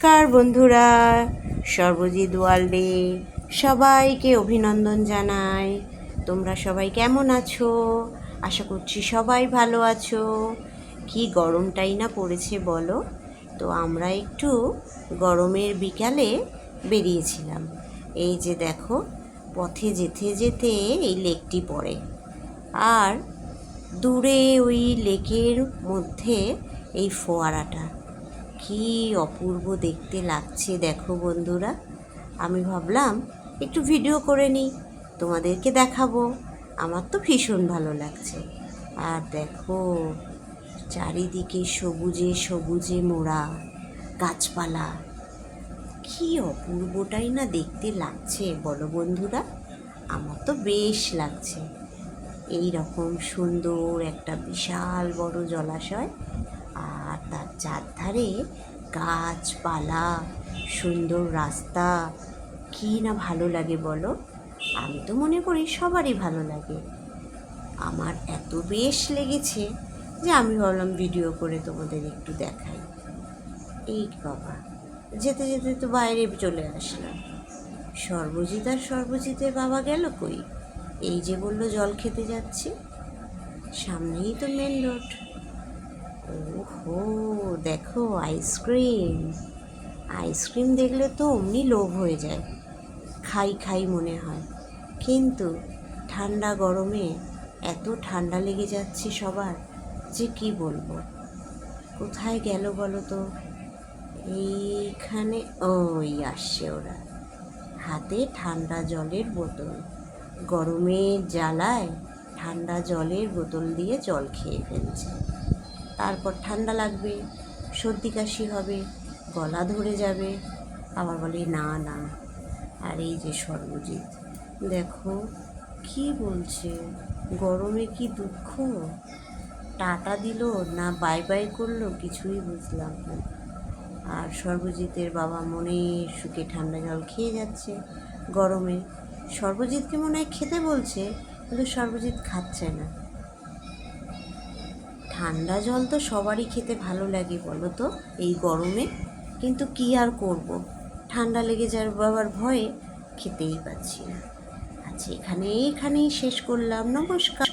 নমস্কার বন্ধুরা, সর্বজিৎ ওয়ার্ল্ডে সবাইকে অভিনন্দন জানাই। তোমরা সবাই কেমন আছো? আশা করছি সবাই ভালো আছো। কি গরমটাই না পড়েছে বলো? তো আমরা একটু গরমের বিকালে বেরিয়েছিলাম। এই যে দেখো, পথে যেতে যেতে এই লেকটি পড়ে। আর দূরে ওই লেকের মধ্যে এই ফোয়ারাটা। কি অপূর্ব দেখতে লাগছে দেখো বন্ধুরা। আমি ভাবলাম একটু ভিডিও করে নিই, তোমাদেরকে দেখাবো। আমার তো ভীষণ ভালো লাগছে। আর দেখো, চারিদিকে সবুজে সবুজে মোড়া গাছপালা। কি অপূর্বটাই না দেখতে লাগছে, বলো বন্ধুরা। আমার তো বেশ লাগছে। এই রকম সুন্দর একটা বিশাল বড় জলাশয়। চারধারে গাছপালা, সুন্দর রাস্তা। কি না ভালো লাগে বলো? আমি তো মনে করি সবারই ভালো লাগে। আমার এত বেশ লেগেছে যে আমি ভাবলাম ভিডিও করে তোমাদের একটু দেখাই। এই বাবা, যেতে যেতে তো বাইরে চলে আসলাম। সর্বজিৎ আর সর্বজিতের বাবা গেল কই? এই যে বলল, জল খেতে যাচ্ছে। সামনেই তো মেন রোড ওহো, দেখো আইসক্রিম আইসক্রিম দেখলে তো অমনি লোভ হয়ে যায়। খাই খাই মনে হয়। কিন্তু ঠান্ডা গরমে এত ঠান্ডা লেগে যাচ্ছে সবার, যে কি বলব? কোথায় গেল বলো তো? এইখানে ওই আসছে ওরা। হাতে ঠান্ডা জলের বোতল। গরমে জ্বালায় ঠান্ডা জলের বোতল দিয়ে জল খেয়ে ফেলছে। তারপর ঠান্ডা লাগবে, সর্দি কাশি হবে, গলা ধরে যাবে। আবার বলে, না না। আর এই যে সর্বজিৎ, দেখো কি বলছে, গরমে কি দুঃখ? টাটা দিল, না বাই বাই করল, কিছুই বুঝলাম না। আর সর্বজিতের বাবা মনে সুখে ঠান্ডা জল খেয়ে যাচ্ছে গরমে। সর্বজিৎকে মনে হয় খেতে বলছে, কিন্তু সর্বজিৎ খাচ্ছে না। ঠান্ডা জল তো সবারই খেতে ভালো লাগে বলো তো, এই গরমে। কিন্তু কি আর করব? ঠান্ডা লেগে যাওয়ার বাবার ভয়ে খেতেই পাচ্ছি না। আচ্ছা এখানে, এখানেই শেষ করলাম। নমস্কার।